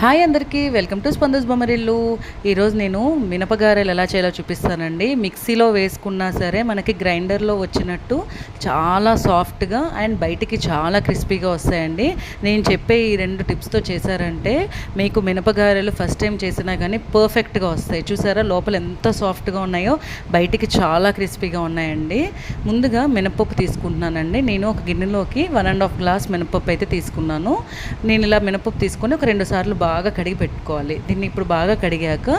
Hi అందరికీ welcome to స్పందస్ Bommarillu ఈరోజు నేను మినపగారెలు ఎలా చేయాలో చూపిస్తానండి మిక్సీలో వేసుకున్నా సరే మనకి గ్రైండర్లో వచ్చినట్టు చాలా సాఫ్ట్గా అండ్ బయటికి చాలా క్రిస్పీగా వస్తాయండి నేను చెప్పే ఈ రెండు టిప్స్తో చేశారంటే మీకు మినపగారెలు ఫస్ట్ టైం చేసినా కానీ పర్ఫెక్ట్గా వస్తాయి చూసారా లోపల ఎంత సాఫ్ట్గా ఉన్నాయో బయటికి చాలా క్రిస్పీగా ఉన్నాయండి ముందుగా మినపప్పు తీసుకుంటున్నానండి నేను ఒక గిన్నెలోకి వన్ అండ్ హాఫ్ గ్లాస్ మినపప్పు అయితే తీసుకున్నాను నేను ఇలా మినపప్పు తీసుకొని ఒక రెండు సార్లు బాగా బాగా కడిగి పెట్టుకోవాలి దీన్ని ఇప్పుడు బాగా కడిగాక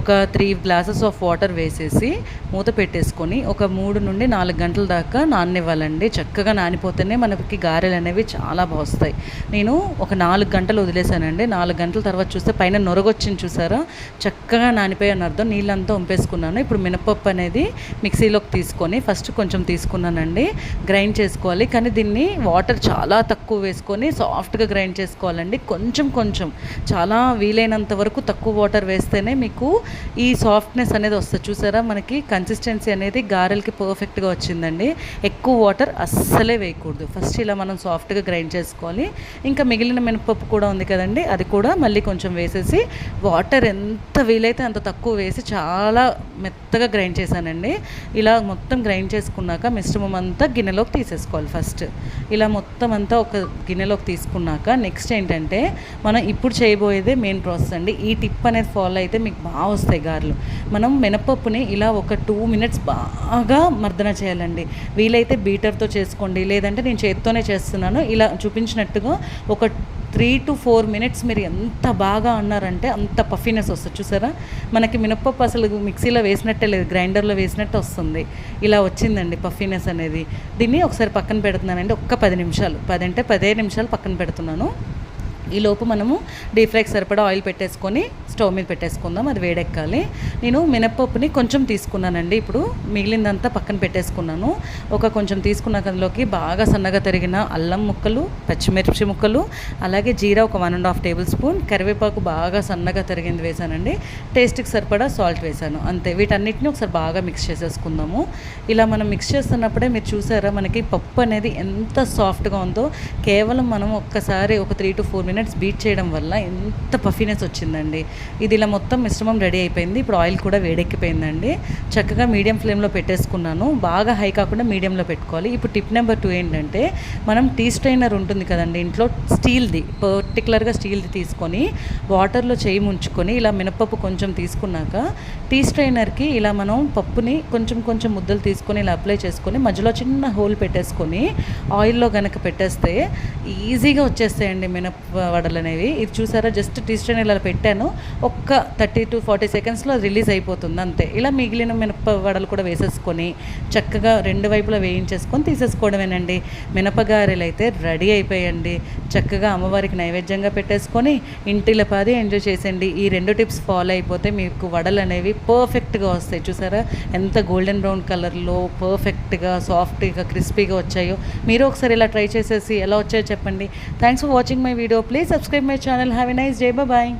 ఒక త్రీ గ్లాసెస్ ఆఫ్ వాటర్ వేసేసి మూత పెట్టేసుకొని ఒక మూడు నుండి నాలుగు గంటల దాకా నాననివ్వాలండి చక్కగా నానిపోతేనే మనకి గారెలు అనేవి చాలా వస్తాయి నేను ఒక నాలుగు గంటలు వదిలేశానండి నాలుగు గంటల తర్వాత చూస్తే పైన నొరగొచ్చింది చూసారా చక్కగా నానిపోయాను అర్థం నీళ్ళంతా ఉంపేసుకున్నాను ఇప్పుడు మినపప్పు అనేది మిక్సీలోకి తీసుకొని ఫస్ట్ కొంచెం తీసుకున్నానండి గ్రైండ్ చేసుకోవాలి కానీ దీన్ని వాటర్ చాలా తక్కువ వేసుకొని సాఫ్ట్గా గ్రైండ్ చేసుకోవాలండి కొంచెం కొంచెం చాలా వీలైనంత వరకు తక్కువ వాటర్ వేస్తేనే మీకు ఈ సాఫ్ట్నెస్ అనేది వస్తుంది చూసారా మనకి కన్సిస్టెన్సీ అనేది గారెలకి పర్ఫెక్ట్గా వచ్చిందండి ఎక్కువ వాటర్ అస్సలే వేయకూడదు ఫస్ట్ ఇలా మనం సాఫ్ట్గా గ్రైండ్ చేసుకోవాలి ఇంకా మిగిలిన మినపప్పు కూడా ఉంది కదండి అది కూడా మళ్ళీ కొంచెం వేసేసి వాటర్ ఎంత వీలైతే అంత తక్కువ వేసి చాలా మెత్తగా గ్రైండ్ చేశానండి ఇలా మొత్తం గ్రైండ్ చేసుకున్నాక మిశ్రమం అంతా గిన్నెలోకి తీసేసుకోవాలి ఫస్ట్ ఇలా మొత్తం అంతా ఒక గిన్నెలోకి తీసుకున్నాక నెక్స్ట్ ఏంటంటే మనం ఇప్పుడు చేయబో పోయేదే మెయిన్ ప్రాసెస్ అండి ఈ టిప్ అనేది ఫాలో అయితే మీకు బాగా వస్తాయి గారెలు మనం మినపప్పుని ఇలా ఒక టూ మినిట్స్ బాగా మర్దన చేయాలండి వీలైతే బీటర్తో చేసుకోండి లేదంటే నేను చేతితోనే చేస్తున్నాను ఇలా చూపించినట్టుగా ఒక త్రీ టు ఫోర్ మినిట్స్ మీరు ఎంత బాగా అన్నారంటే అంత పఫీనెస్ వస్తుంది చూసారా మనకి మినపప్పు అసలు మిక్సీలో వేసినట్టే లేదు గ్రైండర్లో వేసినట్టు వస్తుంది ఇలా వచ్చిందండి పఫీనెస్ అనేది దీన్ని ఒకసారి పక్కన పెడుతున్నానండి ఒక్క పది నిమిషాలు పది అంటే పదిహేను నిమిషాలు పక్కన పెడుతున్నాను ఈలోపు మనము డీప్ ఫ్రైకి సరిపడా ఆయిల్ పెట్టేసుకొని స్టవ్ మీద పెట్టేసుకుందాం అది వేడెక్కాలి నేను మినప్పప్పుని కొంచెం తీసుకున్నానండి ఇప్పుడు మిగిలిందంతా పక్కన పెట్టేసుకున్నాను ఒక కొంచెం తీసుకున్న అందులోకి బాగా సన్నగా తరిగిన అల్లం ముక్కలు పచ్చిమిర్చి ముక్కలు అలాగే జీరా ఒక one and half tablespoon కరివేపాకు బాగా సన్నగా తరిగింది వేసానండి టేస్ట్కి సరిపడా సాల్ట్ వేసాను అంతే వీటన్నిటిని ఒకసారి బాగా మిక్స్ చేసేసుకుందాము ఇలా మనం మిక్స్ చేస్తున్నప్పుడే మీరు చూసారా మనకి పప్పు అనేది ఎంత సాఫ్ట్గా ఉందో కేవలం మనం ఒక్కసారి ఒక three to four minutes minutes beat చేయడం వల్ల ఎంత పఫీనెస్ వచ్చిందండి ఇది ఇలా మొత్తం మిశ్రమం రెడీ అయిపోయింది ఇప్పుడు ఆయిల్ కూడా వేడెక్కిపోయిందండి చక్కగా మీడియం ఫ్లేమ్లో పెట్టేసుకున్నాను బాగా హై కాకుండా మీడియంలో పెట్టుకోవాలి ఇప్పుడు టిప్ నెంబర్ టూ ఏంటంటే మనం టీ స్ట్రైనర్ ఉంటుంది కదండి ఇంట్లో స్టీల్ది పర్టికులర్గా స్టీల్ది తీసుకొని వాటర్లో చేయి ముంచుకొని ఇలా మినపప్పు కొంచెం తీసుకున్నాక టీ స్ట్రైనర్కి ఇలా మనం పప్పుని కొంచెం కొంచెం ముద్దలు తీసుకొని ఇలా అప్లై చేసుకొని మధ్యలో చిన్న హోల్ పెట్టేసుకొని ఆయిల్లో కనుక పెట్టేస్తే ఈజీగా వచ్చేస్తాయండి మినప్ప వడలు అనేవి ఇది చూసారా జస్ట్ టీ స్ట్రైన్ ఇలా పెట్టాను ఒక్క థర్టీ టు ఫార్టీ సెకండ్స్లో రిలీజ్ అయిపోతుంది అంతే ఇలా మిగిలిన మినప వడలు కూడా వేసేసుకొని చక్కగా రెండు వైపులా వేయించేసుకొని తీసేసుకోవడమేనండి మినపగారెలు అయితే రెడీ అయిపోయండి చక్కగా అమ్మవారికి నైవేద్యంగా పెట్టేసుకొని ఇంటిల పాది ఎంజాయ్ చేసేయండి ఈ రెండు టిప్స్ ఫాలో అయిపోతే మీకు వడలు అనేవి పర్ఫెక్ట్గా వస్తాయి చూసారా ఎంత గోల్డెన్ బ్రౌన్ కలర్లో పర్ఫెక్ట్గా సాఫ్ట్గా క్రిస్పీగా వచ్చాయో మీరు ఒకసారి ఇలా ట్రై చేసేసి ఎలా వచ్చాయో చెప్పండి thanks for watching my video Please subscribe my channel. Have a nice day. Bye bye.